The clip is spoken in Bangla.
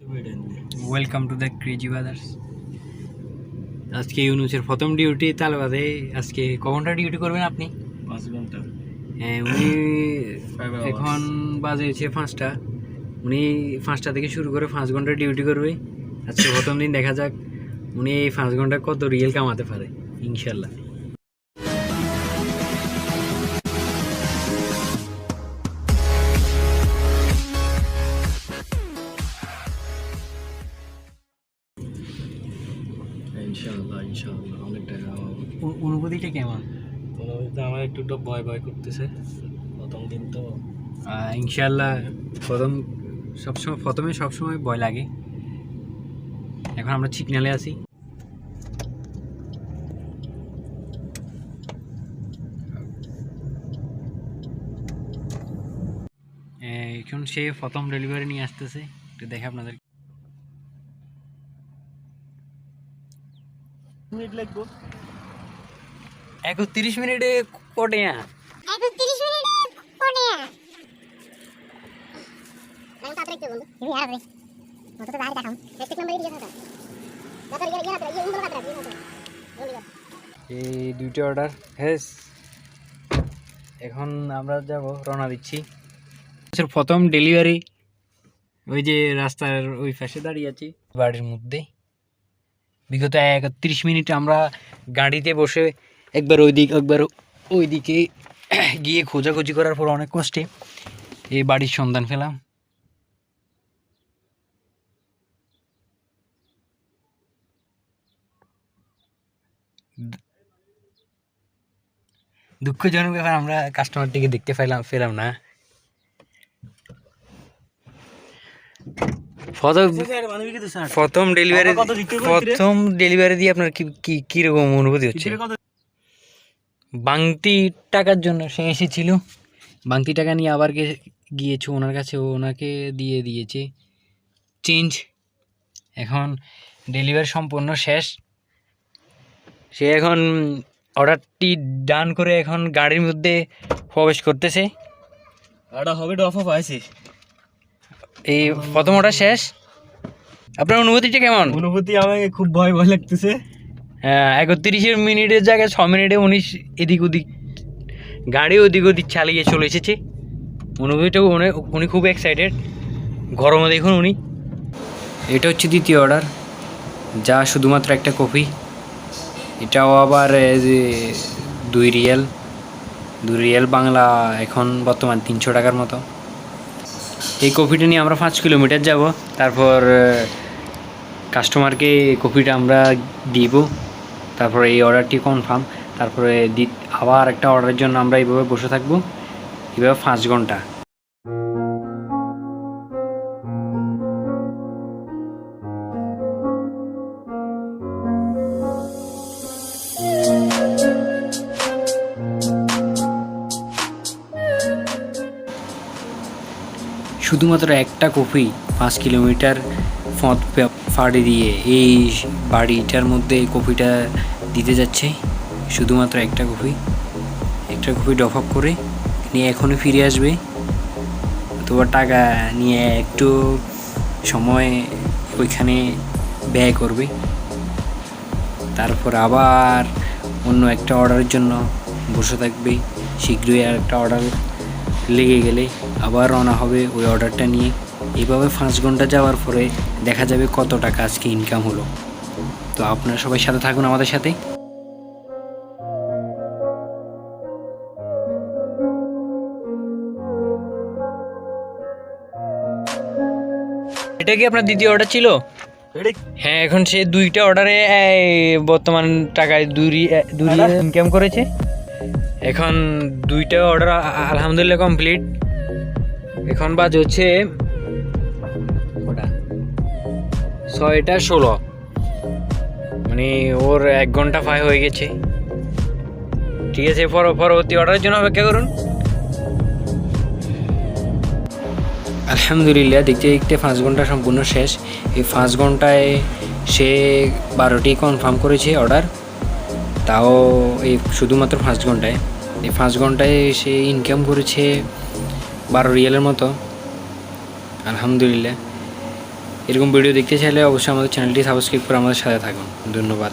Welcome to the crazy brothers আজকে ইউনুসের প্রথম ডিউটি তার বাদে আজকে ক ঘণ্টা ডিউটি করবেন আপনি? পাঁচ ঘণ্টা। হ্যাঁ উনি এখন বাজে হচ্ছে পাঁচটা। উনি পাঁচটা থেকে শুরু করে পাঁচ ঘণ্টা ডিউটি করবে। আজকে প্রথম দিন দেখা যাক উনি এই পাঁচ ঘণ্টা কত রিয়েল কামাতে পারে ইনশাল্লাহ। ইনশাআল্লাহ ইনশাআল্লাহ অনেক টাকা হবে। অনুভূতিটা কেমন? তো আমার একটু একটু ভয় ভয় করতেছে। প্রথম দিন তো আহ, ইনশাল্লাহ প্রথম সবসময় প্রথমে সবসময় ভয় লাগে। এখন আমরা সিগনালে আছি। এই, এখন সে প্রথম ডেলিভারি নিয়ে আসতেছে। একটু দেখে আপনাদের মিনিট লাগবো। মিনিটে কোটে একত্রিশ মিনিটে পড়ে আমি তাড়াতাড়ি একটু বন্ধু তুমি আর রে মতো তো দাঁড়িয়ে দেখাম। এক নম্বর দিয়ে থাকা দাদা উন্ডল কাটরা দিয়ে থাকা বলি এই দুইটা অর্ডার হেস। এখন আমরা যাব রওনা দিচ্ছি। আচ্ছা, প্রথম ডেলিভারি ওই যে রাস্তার ওই পাশে দাঁড়িয়ে আছি। বাড়ির মধ্যে। বিগত একত্রিশ মিনিট আমরা গাড়িতে বসে একবার ওই দিক একবার ওই দিকে গিয়ে খোঁজাখুঁজি করার পর অনেক কষ্টে এই বাড়ির সন্ধান পেলাম। দুঃখজনক ব্যাপার, আমরা কাস্টমারটিকে দেখতে পাইলাম, পেলাম না। প্রথম ডেলিভারি রে? প্রথম ডেলিভারি দিয়ে আপনার কি কি কীরকম অনুভূতি হচ্ছে? বাংতি টাকার জন্য সে এসেছিল। বাংতি টাকা নিয়ে আবার গিয়েছে ওনার কাছে ওনাকে দিয়ে দিয়েছে। চেঞ্জ এখন ডেলিভারি সম্পূর্ণ শেষ। সে এখন অর্ডারটি ডান করে এখন গাড়ির মধ্যে প্রবেশ করতেছে। এটা হবে ডফা পাইছি এই প্রথম অর্ডার শেষ। আপনার অনুভূতিটা কেমন? অনুভূতি আমাকে খুব ভয় ভয় লাগতেছে। হ্যাঁ একত্রিশের মিনিটের জায়গায় ছ মিনিটে উনিশ এদিক ওদিক গাড়ি ওদিক ওদিক চালিয়ে চলে এসেছে। অনুভূতিটা উনি উনি খুব এক্সাইটেড গরমে দেখুন উনি। এটা হচ্ছে দ্বিতীয় অর্ডার যা শুধুমাত্র একটা কফি এটাও আবার যে দুই রিয়েল। দুই রিয়েল বাংলা এখন বর্তমান তিনশো টাকার মতো। এই কফিটা নিয়ে আমরা পাঁচ কিলোমিটার যাব। তারপর কাস্টমারকে কপিটা আমরা দিব, তারপরে এই অর্ডারটি কনফার্ম তারপরে দি- আবার একটা অর্ডারের জন্য আমরা এইভাবে বসে থাকব, এইভাবে পাঁচ ঘণ্টা। শুধুমাত্র একটা কফি পাঁচ কিলোমিটার পথ ফাড়ি দিয়ে এই বাড়িটার মধ্যে এই কফিটা দিতে যাচ্ছে। শুধুমাত্র একটা কফি। একটা কফি ডফ আপ করে নিয়ে এখনই ফিরে আসবে। অথবা টাকা নিয়ে একটু সময় ওইখানে ব্যয় করবে। তারপর আবার অন্য একটা অর্ডারের জন্য বসে থাকবে। শীঘ্রই আর একটা অর্ডার লেগে গেলে আবার রওনা হবে ওই অর্ডারটা নিয়ে। এইভাবে পাঁচ ঘণ্টা যাওয়ার পরে দেখা যাবে কত টাকা আজকে ইনকাম হলো। তো আপনারা সবাই সাথে থাকুন আমাদের সাথে। এটা কি আপনার দ্বিতীয় অর্ডার ছিল? হ্যাঁ এখন সে দুইটা অর্ডারে বর্তমান টাকায় দুই রি- দুই রিয়াল ইনকাম করেছে। এখন দুইটা অর্ডার আলহামদুলিল্লাহ কমপ্লিট এখন বাজ হচ্ছে ছয়টা ষোলো। মানে ওর এক ঘণ্টা ফাই হয়ে গেছে। ঠিক আছে, পর- পরবর্তী অর্ডারের জন্য অপেক্ষা করুন। আলহামদুলিল্লাহ, দেখতে দেখতে পাঁচ ঘণ্টা সম্পূর্ণ শেষ। এই পাঁচ ঘন্টায় সে বারোটি কনফার্ম করেছে অর্ডার তাও এই শুধুমাত্র পাঁচ ঘন্টায়। এই পাঁচ ঘন্টায় সে ইনকাম করেছে বারো রিয়ালের মতো। আলহামদুলিল্লাহ। এরকম ভিডিও দেখতে চাইলে অবশ্যই আমাদের চ্যানেলটি সাবস্ক্রাইব করে আমাদের সাথে থাকুন। ধন্যবাদ।